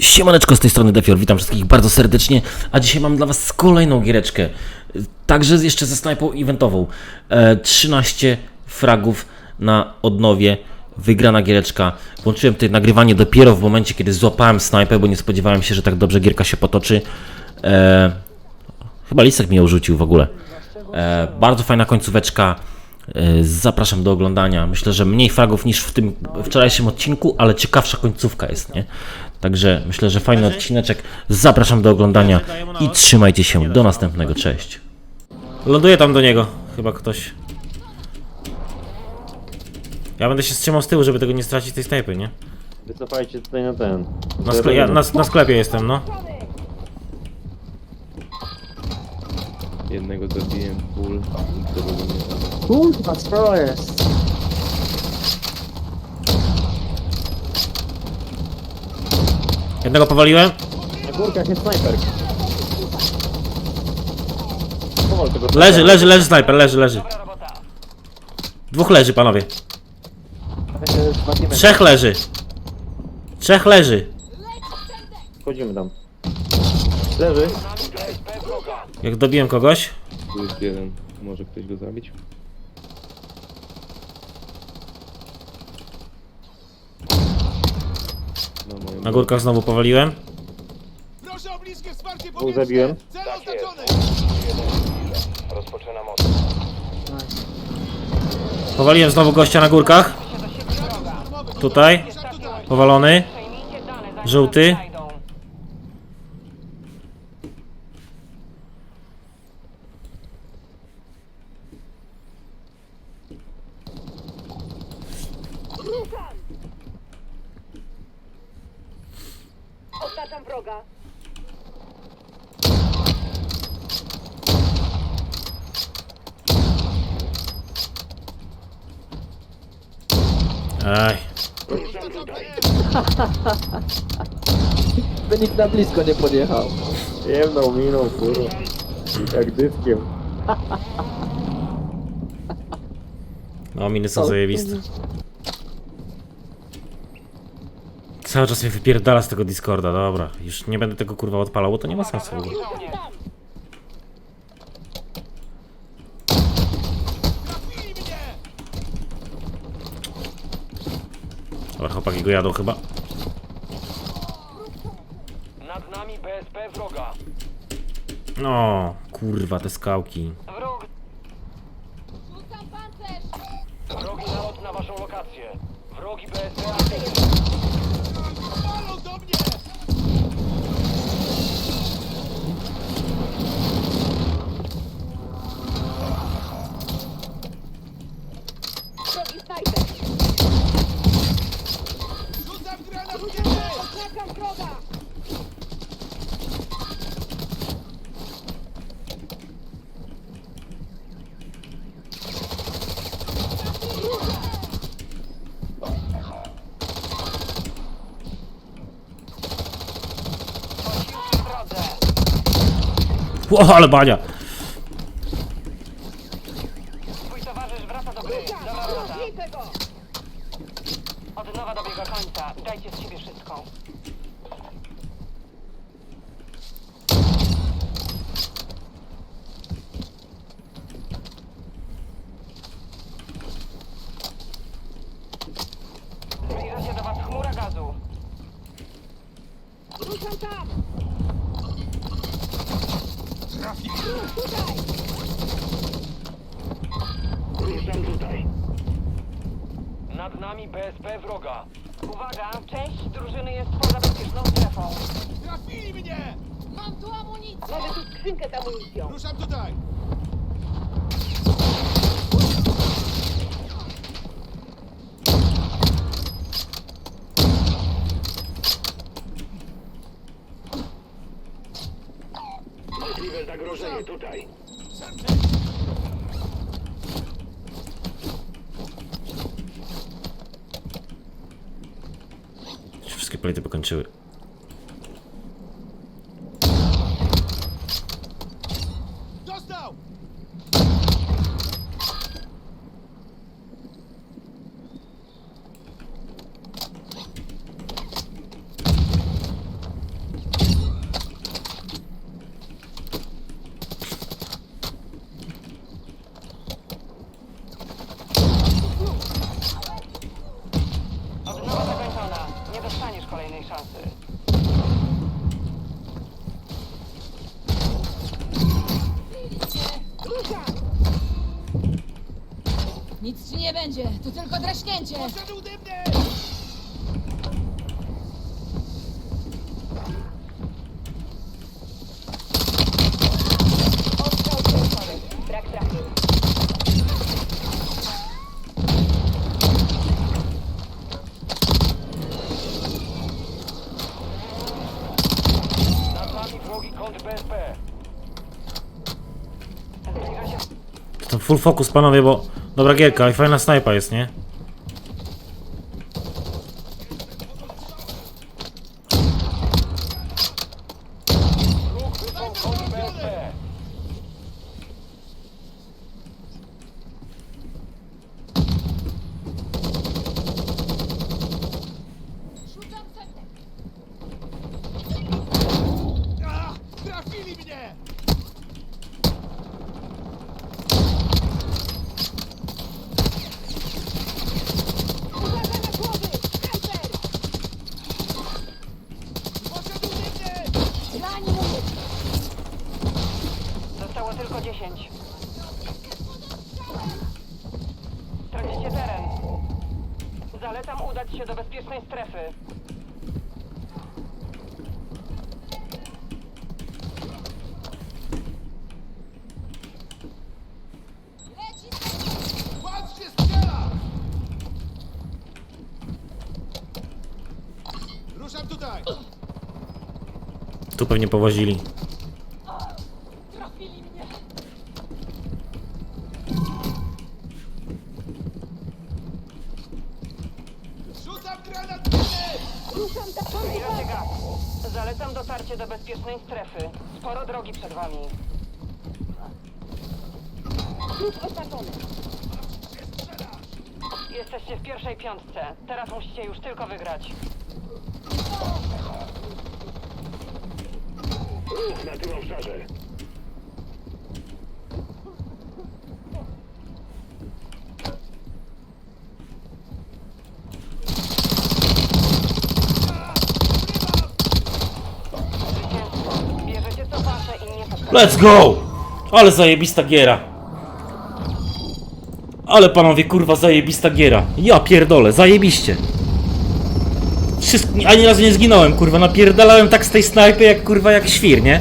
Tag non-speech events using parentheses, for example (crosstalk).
Siemaneczko z tej strony Defior, witam wszystkich bardzo serdecznie, a dzisiaj mam dla was kolejną giereczkę, także jeszcze ze snajpą eventową. E, 13 fragów na odnowie, wygrana giereczka. Włączyłem tutaj nagrywanie dopiero w momencie, kiedy złapałem snajpę, bo nie spodziewałem się, że tak dobrze gierka się potoczy. E, chyba Lisek mnie ją rzucił w ogóle. E, bardzo fajna końcóweczka. E, Zapraszam do oglądania. Myślę, że mniej fragów niż w tym wczorajszym odcinku, ale ciekawsza końcówka jest, nie? Także myślę, że fajny odcineczek. Zapraszam do oglądania i trzymajcie się. Do następnego. Cześć. Ląduje tam do niego. Chyba ktoś. Ja będę się wstrzymał z tyłu, żeby tego nie stracić tej snajpy, nie? Wycofajcie tutaj na ten. Na, skle- ja, na, na sklepie jestem, no. Jednego zabiłem full, drugiego nie zabiłem. Kurwa, co jest? Jednego powaliłem. Na górkach jest snajper. Powol tego Leży, leży, leży snajper, leży, leży. Dwóch leży, panowie. Trzech leży. Trzech leży. Wchodzimy tam. Leży. Jak dobiłem kogoś. Tu jest jeden, może ktoś go zabić? Na górkach znowu powaliłem. Proszę o bliskie wsparcie Dwóch zabiłem. Cel oznaczony! Powaliłem znowu gościa na górkach. Tutaj. Powalony. Żółty. Oznaczam wroga. Aj. (laughs) By nikt na blisko nie podjechał. Jemną miną, kurwa. Jak dyskiem. No, miny są zajebiste. Cały czas mnie wypierdala z tego Discorda, dobra. Już nie będę tego kurwa odpalał, bo to nie ma sensu w ogóle. Trafili mnie! Dobra, chłopaki go jadą chyba. Nad nami BSP wroga. No, kurwa, te skałki. Wróg. Wrogi nalot na waszą lokację. Wrogi BSP aktywny. Palą do mnie! (laughs) Ło, ale bania! Twój towarzysz wraca do gry. Go. Od nowa dobiega końca. Dajcie z siebie wszystko. Zbliża się do was chmura gazu. Ruszam tam. Ruszam tutaj. Nad nami BSP wroga. Uwaga, część drużyny jest poza bezpieczną strefą. Trafili mnie! Mam tu amunicję. Mamy tu skrzynkę z amunicją. Ruszam tutaj! Możliwe zagrożenie tutaj. Się Wszystkie plejty pokończyły. Dostał! Nic ci nie będzie, to tylko draśnięcie. Poszedł dymny! Ostrzał przejrzony. Brak trafień. Nad nami wrogi kąt BSP. Zbliża się To full focus panowie, bo dobra gierka i fajna snajpa jest, nie? ruch wysłał kąt BSP. Rzucam cenę. A, trafili mnie! Uwaga na głowy! Snajper! Poszedł dymny! Dla nim umysł! Zostało tylko 10. Tracicie teren. Zalecam udać się do bezpiecznej strefy. Tu pewnie powozili. Gaz. Zalecam dotarcie do bezpiecznej strefy. Sporo drogi przed wami. Oznaczony. Jesteście w pierwszej piątce. Teraz musicie już tylko wygrać. Zwycięstwo. Bierzecie co wasze i nie podkreślacie. Let's go! Ale zajebista giera. Ale panowie, kurwa, zajebista giera. Ja pierdolę, zajebiście. Wszystko, ani razu nie zginąłem, kurwa, napierdalałem tak z tej snajpy, jak kurwa, jak świr, nie?